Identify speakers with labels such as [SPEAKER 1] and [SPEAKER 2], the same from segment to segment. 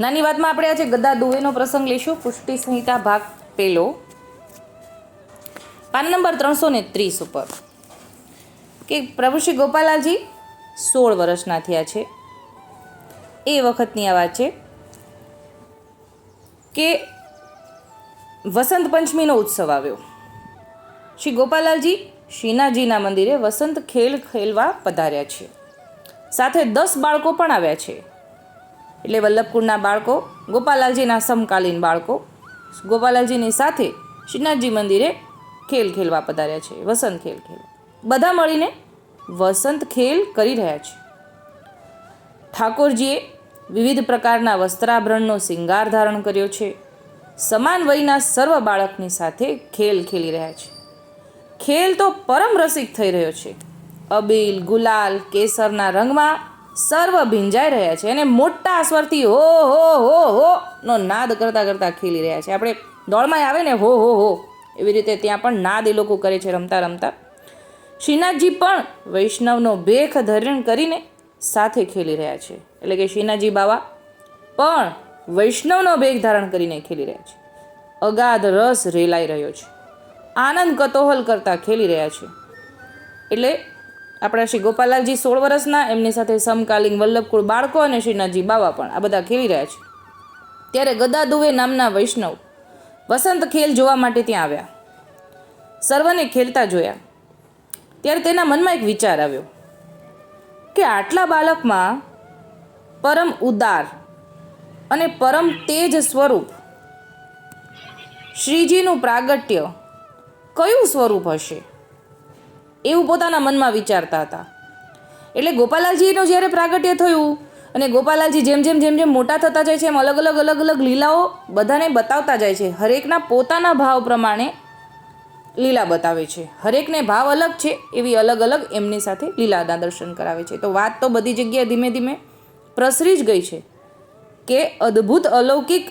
[SPEAKER 1] નાની વાતમાં આપણે આજે ગદા દુવેનો પ્રસંગ લઈશું. પુષ્ટિ સંહિતા ભાગ પેલો. પાન નંબર ત્રણસો ને ત્રીસ ઉપર. કે પ્રભુ શ્રી ગોપાલાલજી, સોળ વર્ષના થયા છે. એ વખતની આ વાત છે કે વસંત પંચમીનો ઉત્સવ આવ્યો. શ્રી ગોપાલાલજી શ્રીનાજીના મંદિરે વસંત ખેલ ખેલવા પધાર્યા છે. સાથે દસ બાળકો પણ આવ્યા છે. એટલે વલ્લભકુંડના બાળકો, ગોપાલાલજીના સમકાલીન બાળકો, ગોપાલાલજીની સાથે શ્રીનાથજી મંદિરે ખેલ ખેલવા પધાર્યા છે, વસંત ખેલ ખેલ બધા મળીને વસંત ખેલ કરી રહ્યા છે. ઠાકોરજીએ વિવિધ પ્રકારના વસ્ત્રાભરણનો શિંગાર ધારણ કર્યો છે. સમાન વયના સર્વ બાળકની સાથે ખેલ ખેલી રહ્યા છે. ખેલ તો પરમ રસિક થઈ રહ્યો છે. અબીલ, ગુલાલ, કેસરના રંગમાં સર્વ ભીંજાઈ રહ્યા છે અને મોટા સ્વરથી હો હો હો હો નો નાદ કરતા કરતા ખેલી રહ્યા છે. આપણે દોડમાં આવે ને હો હો હો એવી રીતે ત્યાં પણ નાદ એ લોકો કરે છે રમતા રમતા. શ્રીનાથજી પણ વૈષ્ણવનો ભેખ ધારણ કરીને સાથે ખેલી રહ્યા છે. એટલે કે શ્રીનાથજી બાવા પણ વૈષ્ણવનો ભેખ ધારણ કરીને ખેલી રહ્યા છે. અગાધ રસ રેલાઈ રહ્યો છે. આનંદ કતોહલ કરતા ખેલી રહ્યા છે. એટલે આપણા શ્રી ગોપાલાલજી સોળ વર્ષના, એમની સાથે સમકાલીન વલ્લભકુળ બાળકો અને શ્રીનાથજી બાવા પણ આ બધા ખેલી રહ્યા છે. ત્યારે ગદાદુવે નામના વૈષ્ણવ વસંત ખેલ જોવા માટે ત્યાં આવ્યા. સર્વને ખેલતા જોયા. ત્યારે તેના મનમાં એક વિચાર આવ્યો કે આટલા બાળકમાં પરમ ઉદાર અને પરમ તેજ સ્વરૂપ શ્રીજીનું પ્રાગટ્ય કયું સ્વરૂપ હશે? એવું પોતાના મનમાં વિચારતા હતા. એટલે ગોપાલાલજીનું જ્યારે પ્રાગટ્ય થયું અને ગોપાલાલજી જેમ જેમ જેમ જેમ મોટા થતા જાય છે એમ અલગ અલગ અલગ અલગ લીલાઓ બધાને બતાવતા જાય છે. હરેકના પોતાના ભાવ પ્રમાણે લીલા બતાવે છે. હરેકને ભાવ અલગ છે એવી અલગ અલગ એમની સાથે લીલાના દર્શન કરાવે છે. તો વાત તો બધી જગ્યાએ ધીમે ધીમે પ્રસરી જ ગઈ છે કે અદ્ભુત અલૌકિક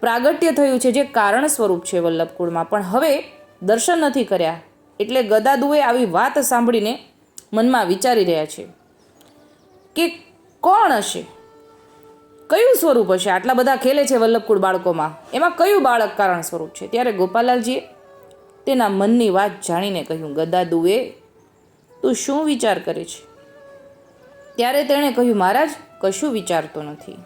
[SPEAKER 1] પ્રાગટ્ય થયું છે જે કારણ સ્વરૂપ છે વલ્લભકુળમાં. પણ હવે દર્શન નથી કર્યા. એટલે ગદાદુએ આવી વાત સાંભળીને મનમાં વિચારી રહ્યા છે કે કોણ હશે? કયું સ્વરૂપ હશે? આટલા બધા ખેલે છે વલ્લભકુળ બાળકોમાં. એમાં કયું બાળક કારણ સ્વરૂપ છે? ત્યારે ગોપાલાલજીએ તેના મનની વાત જાણીને કહ્યું, ગદાદુએ, તું શું વિચાર કરે છે? ત્યારે તેણે કહ્યું, મહારાજ, કશું વિચારતો નથી.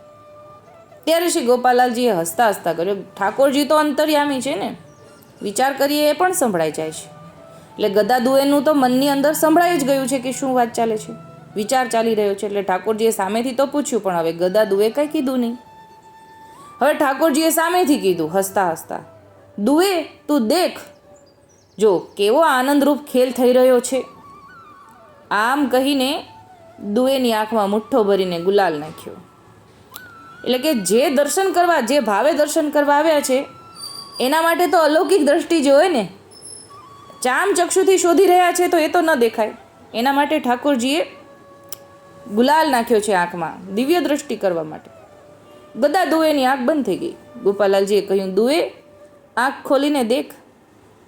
[SPEAKER 1] ત્યારે શ્રી ગોપાલાલજીએ હસતા હસતા કર્યો, ઠાકોરજી તો અંતર્યામી છે ને. વિચાર કરીએ એ પણ સંભળાઈ જાય છે. એટલે ગદા દુએનું તો મનની અંદર સંભળાઈ જ ગયું છે કે શું વાત ચાલે છે. વિચાર ચાલી રહ્યો છે એટલે ઠાકોરજીએ સામેથી તો પૂછ્યું, પણ હવે ગદા દુએ કંઈ કીધું નહીં? હવે ઠાકોરજીએ સામેથી કીધું, હસતા હસતા, દુએ, તું દેખ, જો કેવો આનંદરૂપ ખેલ થઈ રહ્યો છે. આમ કહીને દુએની આંખમાં મુઠ્ઠો ભરીને ગુલાલ નાખ્યો. એટલે કે જે દર્શન કરવા, જે ભાવે દર્શન કરવા આવ્યા છે, એના માટે તો અલૌકિક દ્રષ્ટિ જોઈએ ને ચામ ચક્ષુથી શોધી રહ્યા છે તો એ તો ન દેખાય. એના માટે ઠાકોરજીએ ગુલાલ નાખ્યો છે આંખમાં, દિવ્ય દ્રષ્ટિ કરવા માટે. બધા દુએની આંખ બંધ થઈ ગઈ. ગોપાલાલજીએ કહ્યું, દુએ, આંખ ખોલીને દેખ.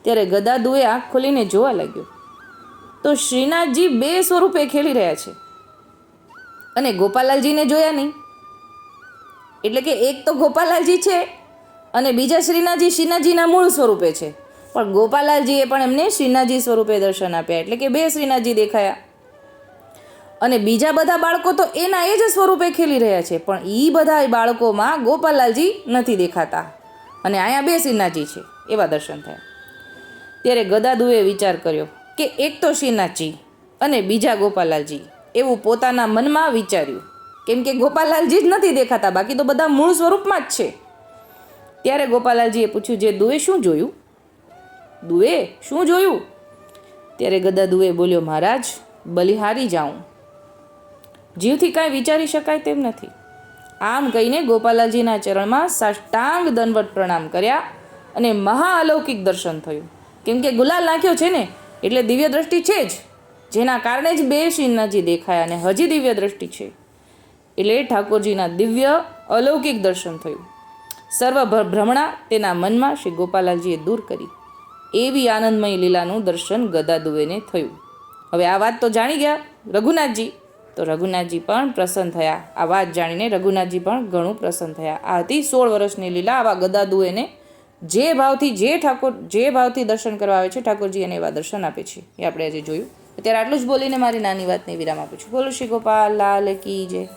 [SPEAKER 1] ત્યારે ગદા દુએ આંખ ખોલીને જોવા લાગ્યો. તો શ્રીનાથજી બે સ્વરૂપે ખેલી રહ્યા છે. અને ગોપાલાલજીને જોયા નહીં. એટલે કે એક તો ગોપાલાલજી છે અને બીજા શ્રીનાથજી, શ્રીનાથજીના મૂળ સ્વરૂપે છે. પણ ગોપાલાલજીએ પણ એમને શ્રીનાજી સ્વરૂપે દર્શન આપ્યા, એટલે કે બે શ્રીનાજી દેખાયા. અને બીજા બધા બાળકો તો એના એ જ સ્વરૂપે ખેલી રહ્યા છે, પણ એ બધા બાળકોમાં ગોપાલાલજી નથી દેખાતા. અને અહીંયા બે શ્રીનાથજી છે, એવા દર્શન થયા. ત્યારે ગદાદુએ વિચાર કર્યો કે એક તો શ્રીનાથજી અને બીજા ગોપાલાલજી, એવું પોતાના મનમાં વિચાર્યું. કેમ કે ગોપાલાલજી જ નથી દેખાતા, બાકી તો બધા મૂળ સ્વરૂપમાં જ છે. ત્યારે ગોપાલાલજીએ પૂછ્યું, જે દુએ શું જોયું? દુએ, શું જોયું? ત્યારે ગદા દુએ બોલ્યો, મહારાજ, બલિહારી જાઉં. જીવથી કાંઈ વિચારી શકાય તેમ નથી. આમ કહીને ગોપાલાલજીના ચરણમાં સાષ્ટાંગ દંડવત પ્રણામ કર્યા અને મહાઅલૌકિક દર્શન થયું. કેમ કે ગુલાલ નાખ્યો છે ને, એટલે દિવ્ય દ્રષ્ટિ છે જ, જેના કારણે જ બે શિન્નાજી દેખાયા અને હજી દિવ્ય દ્રષ્ટિ છે. એટલે ઠાકોરજીના દિવ્ય, અલૌકિક દર્શન થયું. સર્વ ભ્રમણા તેના મનમાં શ્રી ગોપાલાલજીએ દૂર કરી. એવી આનંદમય લીલાનું દર્શન ગદા દુવેને થયું. હવે આ વાત તો જાણી ગયા રઘુનાથજી. તો રઘુનાથજી પણ પ્રસન્ન થયા. આ વાત જાણીને રઘુનાથજી પણ ઘણું પ્રસન્ન થયા. આ હતી સોળ વર્ષની લીલા આવા ગદા દુવેને જે ભાવથી જે ઠાકોર, જે ભાવથી દર્શન કરવા આવે છે, ઠાકોરજી એને એવા દર્શન આપે છે. એ આપણે આજે જોયું. અત્યારે આટલું જ બોલીને મારી નાની વાતને વિરામ આપું છું. બોલો શ્રી ગોપાલ, લાલ કી જય.